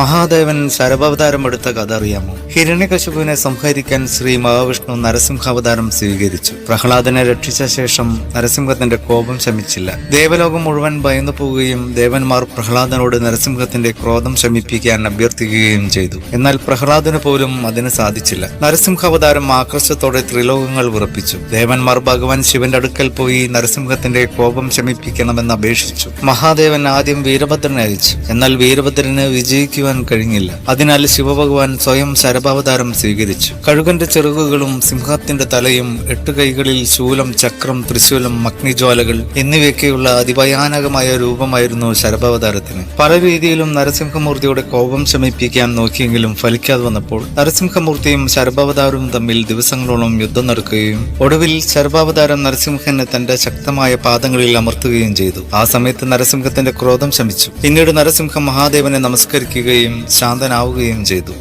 മഹാദേവൻ ശരഭാവതാരം എടുത്ത കഥ അറിയാമോ? ഹിരണ്യകശുപുവിനെ സംഹരിക്കാൻ ശ്രീ മഹാവിഷ്ണു നരസിംഹാവതാരം സ്വീകരിച്ചു. പ്രഹ്ലാദനെ രക്ഷിച്ച ശേഷം നരസിംഹത്തിന്റെ കോപം ശമിച്ചില്ല. ദേവലോകം മുഴുവൻ ഭയന്നു പോവുകയും ദേവന്മാർ പ്രഹ്ലാദനോട് നരസിംഹത്തിന്റെ ക്രോധം ശമിപ്പിക്കാൻ അഭ്യർത്ഥിക്കുകയും ചെയ്തു. എന്നാൽ പ്രഹ്ലാദന് പോലും അതിന് സാധിച്ചില്ല. നരസിംഹാവതാരം ആക്രോശത്തോടെ ത്രിലോകങ്ങൾ വിറപ്പിച്ചു ദേവന്മാർ ഭഗവാൻ ശിവന്റെ അടുക്കൽ പോയി നരസിംഹത്തിന്റെ കോപം ശമിപ്പിക്കണമെന്ന് അപേക്ഷിച്ചു. മഹാദേവൻ ആദ്യം വീരഭദ്രനെ അയച്ചു. എന്നാൽ വീരഭദ്രന് വിജയിക്കുവാൻ കഴിഞ്ഞില്ല. അതിനാൽ ശിവഭഗവാൻ സ്വയം ശരഭാവതാരം സ്വീകരിച്ചു. കഴുകന്റെ ചെറുകുകളും സിംഹത്തിന്റെ തലയും എട്ട് കൈകളിൽ ശൂലം ചക്രം ത്രിശൂലം അഗ്നിജ്വാലകൾ എന്നിവയൊക്കെയുള്ള അതിഭയാനകമായ രൂപമായിരുന്നു ശരഭാവതാരത്തിന്. പല രീതിയിലും നരസിംഹമൂർത്തിയുടെ കോപം ശമിപ്പിക്കാൻ നോക്കിയെങ്കിലും ഫലിക്കാതെ വന്നപ്പോൾ നരസിംഹമൂർത്തിയും ശരഭാവതാരവും തമ്മിൽ ദിവസങ്ങളോളം യുദ്ധം നടക്കുകയും ഒടുവിൽ ശരഭാവതാരം നരസിംഹനെ തന്റെ ശക്തമായ പാദങ്ങളിൽ അമർത്തുകയും ചെയ്തു. ആ സമയത്ത് നരസിംഹത്തിന്റെ ക്രോധം ശമിച്ചു. പിന്നീട് നരസിംഹം മഹാദേവനെ നമസ്കരിക്കുകയും ശാന്തനാവുകയും ചെയ്തു.